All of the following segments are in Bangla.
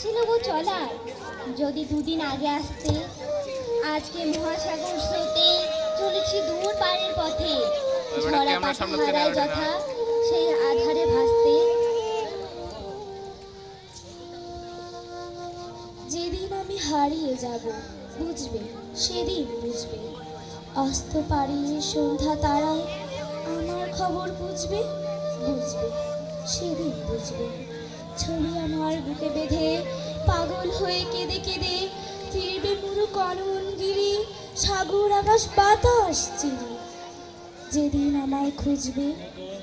ছিল গো চলার। যদি দুদিন আগে আসতে আজকে মহাসাগর স্রোতে চলেছি দূর পাড়ের পথে। ঝরা হারায়। যথা সেই আধারে ভাসতে। যেদিন আমি হারিয়ে যাব বুঝবে সেদিন বুঝবে। অস্ত পাড়িয়ে সন্ধ্যা তারায় আমার খবর বুঝবে বুঝবে সেদিন বুঝবে। ছবি আমার বুকে বেঁধে পাগল হয়ে কেঁদে কেঁদে ফিরবে পুরো গিরি সাগর, আকাশ, বাতাস চিরি যেদিন আমায় খুঁজবে,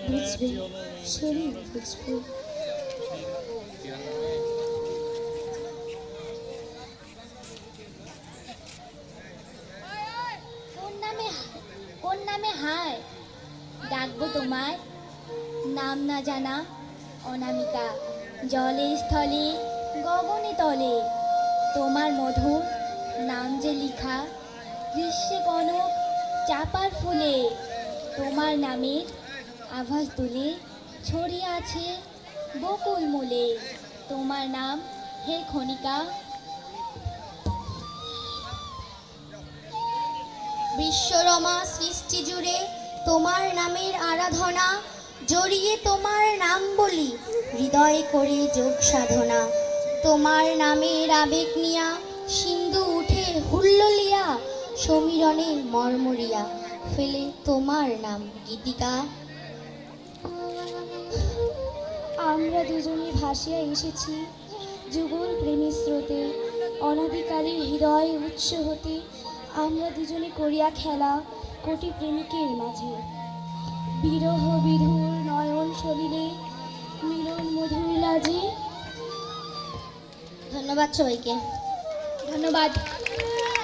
বুঝবে, সেদিন কোন নামে হায়? ডাকবো তোমায়, নাম না জানা। অনামিকা জলে স্থলে, গগনে তলে। তোমার মধুর নাম যে লিখা, গ্রীষ্মে কনক চাপার ফুলে। তোমার নামের আভাস তুলে ছড়িয়ে আছে বকুল মূলে। তোমার নাম হে খনিকা। বিশ্বরমা সৃষ্টি জুড়ে তোমার নামের আরাধনা জড়িয়ে তোমার নাম বলি, হৃদয় করে যোগ সাধনা। তোমার নামের আবেগ নিয়া, সিন্ধু উঠে হুল্লোলিয়া সমীরণে মর্মরিয়া ফেলে তোমার নাম, গীতিকা। আমরা দুজনে ভাসিয়া এসেছি, যুগল প্রেমী স্রোতে অনাদিকালের হৃদয় উৎস হতে। আমরা দুজনে করিয়া খেলা, কোটি প্রেমিকের মাঝে। বিরহ বিধুর নয়ন শরীরে মিলন মধুর লাজে। ধন্যবাদ সবাইকে। ধন্যবাদ।